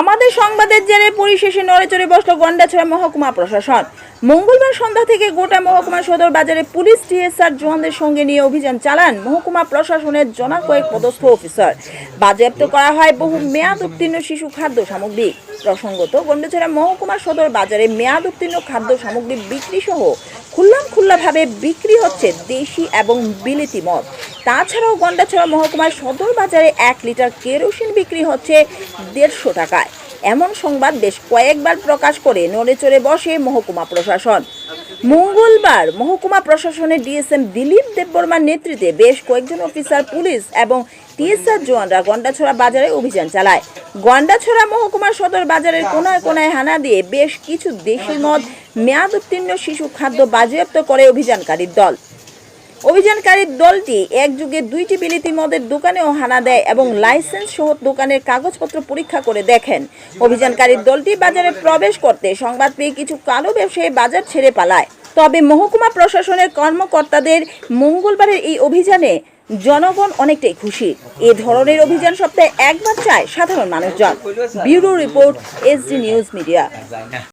আমাদের সংবাদের জেরে পরিশেষে নড়েচড়ে বসল গন্ডাছড়া মহকুমা প্রশাসন। মঙ্গলবার সন্ধ্যা থেকে গোটা মহকুমা সদর বাজারে পুলিশ, টিএসআর জওয়ানদের সঙ্গে নিয়ে অভিযান চালান মহকুমা প্রশাসনের জনা কয়েক পদস্থ অফিসার। বাজেয়াপ্ত করা হয় বহু মেয়াদ উত্তীর্ণ শিশু খাদ্য সামগ্রী। প্রসঙ্গত, গন্ডাছড়া মহকুমা সদর বাজারে মেয়াদ উত্তীর্ণ খাদ্য সামগ্রী বিক্রি সহ খুল্লাম খুল্লাভাবে বিক্রি হচ্ছে দেশি এবং বিলেতি মদ। তাছাড়াও গন্ডাছড়া মহকুমার সদর বাজারে এক লিটার কেরোসিন বিক্রি হচ্ছে দেড়শো টাকায়। এমন সংবাদ বেশ কয়েকবার প্রকাশ করে নড়ে চড়ে বসে মহকুমা প্রশাসন। মঙ্গলবার মহকুমা প্রশাসনের ডিএসএম দিলীপ দেববর্মার নেতৃত্বে বেশ কয়েকজন অফিসার, পুলিশ এবং টিএসআর জওয়ানরা গন্ডাছড়া বাজারে অভিযান চালায়। গন্ডাছড়া মহকুমার সদর বাজারের কোনায় কোনায় হানা দিয়ে বেশ কিছু দেশি মদ, মেয়াদ উত্তীর্ণ শিশু খাদ্য বাজেয়াপ্ত করে অভিযানকারীর দল। অভিযানকারীর দলটি একযুগে দুইটি বিলিতি মদের দোকানেও হানা দেয় এবং লাইসেন্স সহ দোকানের কাগজপত্র পরীক্ষা করে দেখেন। অভিযানকারীর দলটি বাজারে প্রবেশ করতে সংবাদ পেয়ে কিছু কালো ব্যবসায়ী বাজার ছেড়ে পালায়। তবে মহকুমা প্রশাসনের কর্মকর্তাদের মঙ্গলবারের এই অভিযানে জনগণ অনেকটাই খুশি। এ ধরনের অভিযান সপ্তাহে একবার চায় সাধারণ মানুষজন। Bureau report SD news media.